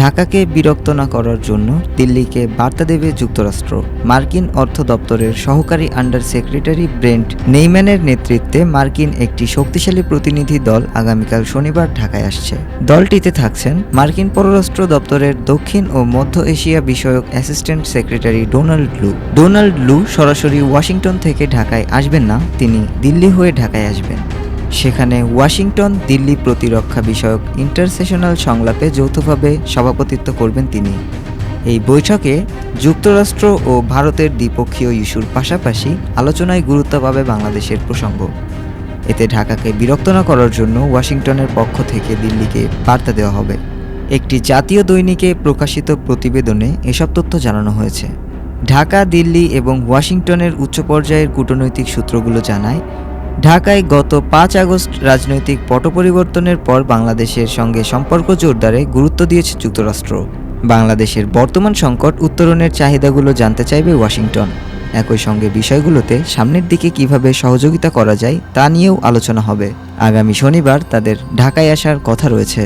ঢাকাকে বিরক্ত না করার জন্য দিল্লিকে বার্তা দেবে যুক্তরাষ্ট্র। মার্কিন অর্থ দপ্তরের সহকারী আন্ডার সেক্রেটারি ব্রেন্ট নেইম্যানের নেতৃত্বে মার্কিন একটি শক্তিশালী প্রতিনিধি দল আগামীকাল শনিবার ঢাকায় আসছে। দলটিতে থাকছেন মার্কিন পররাষ্ট্র দপ্তরের দক্ষিণ ও মধ্য এশিয়া বিষয়ক assistant secretary Donald Lu. Donald Lu সরাসরি ওয়াশিংটন থেকে ঢাকায় আসবেন না, তিনি দিল্লি হয়ে ঢাকায় আসবেন। সেখানে ওয়াশিংটন দিল্লি প্রতিরক্ষা বিষয়ক ইন্টারসেশনাল সংলাপে যৌথভাবে সভাপতিত্ব করবেন তিনি। এই বৈঠকে যুক্তরাষ্ট্র ও ভারতের দ্বিপক্ষীয় ইস্যুর পাশাপাশি আলোচনায় গুরুত্ব পাবে বাংলাদেশের প্রসঙ্গ। এতে ঢাকাকে বিরক্ত না করার জন্য ওয়াশিংটনের পক্ষ থেকে দিল্লিকে বার্তা দেওয়া হবে। একটি জাতীয় দৈনিকে প্রকাশিত প্রতিবেদনে এসব তথ্য জানানো হয়েছে। ঢাকা, দিল্লি এবং ওয়াশিংটনের উচ্চ পর্যায়ের কূটনৈতিক সূত্রগুলো জানায় ঢাকায় গত পাঁচ আগস্ট রাজনৈতিক পট পরিবর্তনের পর বাংলাদেশের সঙ্গে সম্পর্ক জোরদারে গুরুত্ব দিয়েছে যুক্তরাষ্ট্র। বাংলাদেশের বর্তমান সংকট উত্তরণের চাহিদাগুলো জানতে চাইবে ওয়াশিংটন। একই সঙ্গে বিষয়গুলোতে সামনের দিকে কীভাবে সহযোগিতা করা যায় তা নিয়েও আলোচনা হবে। আগামী শনিবার তাদের ঢাকায় আসার কথা রয়েছে।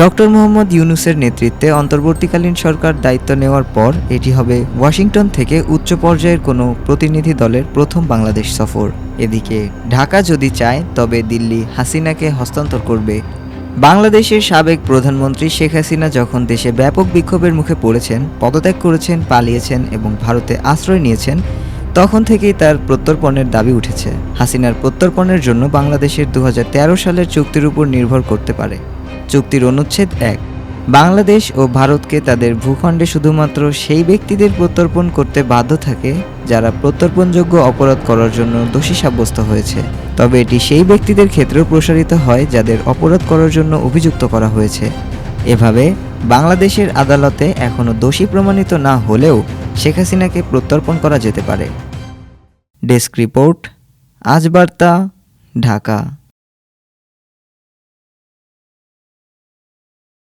ডক্টর মোহাম্মদ ইউনুসের নেতৃত্বে অন্তর্বর্তীকালীন সরকার দায়িত্ব নেওয়ার পর এটি হবে ওয়াশিংটন থেকে উচ্চ পর্যায়ের কোনো প্রতিনিধি দলের প্রথম বাংলাদেশ সফর। এদিকে, ঢাকা যদি চায়, তবে দিল্লি হাসিনাকে হস্তান্তর করবে। বাংলাদেশের সাবেক প্রধানমন্ত্রী শেখ হাসিনা যখন দেশে ব্যাপক বিক্ষোভের মুখে পড়েছেন, পদত্যাগ করেছেন, পালিয়েছেন এবং ভারতে আশ্রয় নিয়েছেন, তখন থেকেই তার প্রত্যর্পণের দাবি উঠেছে। হাসিনার প্রত্যর্পণের জন্য বাংলাদেশের দু হাজার তেরো সালের চুক্তির উপর নির্ভর করতে পারে। চুক্তির অনুচ্ছেদ এক। বাংলাদেশ ও ভারতকে তাদের ভূখণ্ডে শুধুমাত্র সেই ব্যক্তিদের প্রত্যর্পণ করতে বাধ্য থাকে, যারা প্রত্যর্পণযোগ্য অপরাধ করার জন্য দোষী সাব্যস্ত হয়েছে। তবে এটি সেই ব্যক্তিদের ক্ষেত্রেও প্রসারিত হয়, যাদের অপরাধ করার জন্য অভিযুক্ত করা হয়েছে। এভাবে, বাংলাদেশের আদালতে এখনও দোষী প্রমাণিত না হলেও শেখ হাসিনাকে প্রত্যর্পণ করা যেতে পারে। ডেস্ক রিপোর্ট, আজ বার্তা, ঢাকা।